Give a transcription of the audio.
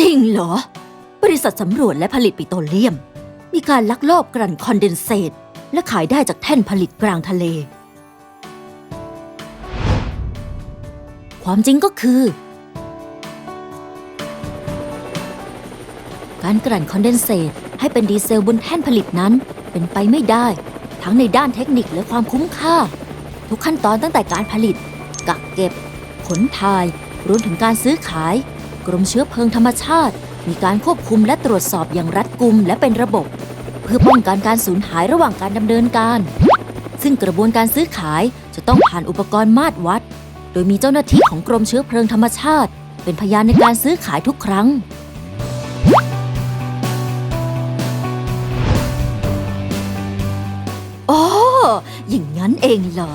จริงเหรอ บริษัทสำรวจและผลิตปิโตรเลียม มีการลักลอบกลั่นคอนเดนเซตและขายได้จากแท่นผลิตกลางทะเล ความจริงก็คือ การกลั่นคอนเดนเซตให้เป็นดีเซลบนแท่นผลิตนั้นเป็นไปไม่ได้ ทั้งในด้านเทคนิคและความคุ้มค่า ทุกขั้นตอนตั้งแต่การผลิต กักเก็บ ขนถ่าย รวมถึงการซื้อขาย กรมเชื้อเพลิงธรรมชาติ มีการควบคุมและตรวจสอบอย่างรัดกุมและเป็นระบบ เพื่อป้องกันการสูญหายระหว่างการดำเนินการ ซึ่งกระบวนการซื้อขายจะต้องผ่านอุปกรณ์มาตรวัด โดยมีเจ้าหน้าที่ของกรมเชื้อเพลิงธรรมชาติ เป็นพยานในการซื้อขายทุกครั้งอ๋ออย่างนั้นเองเหรอ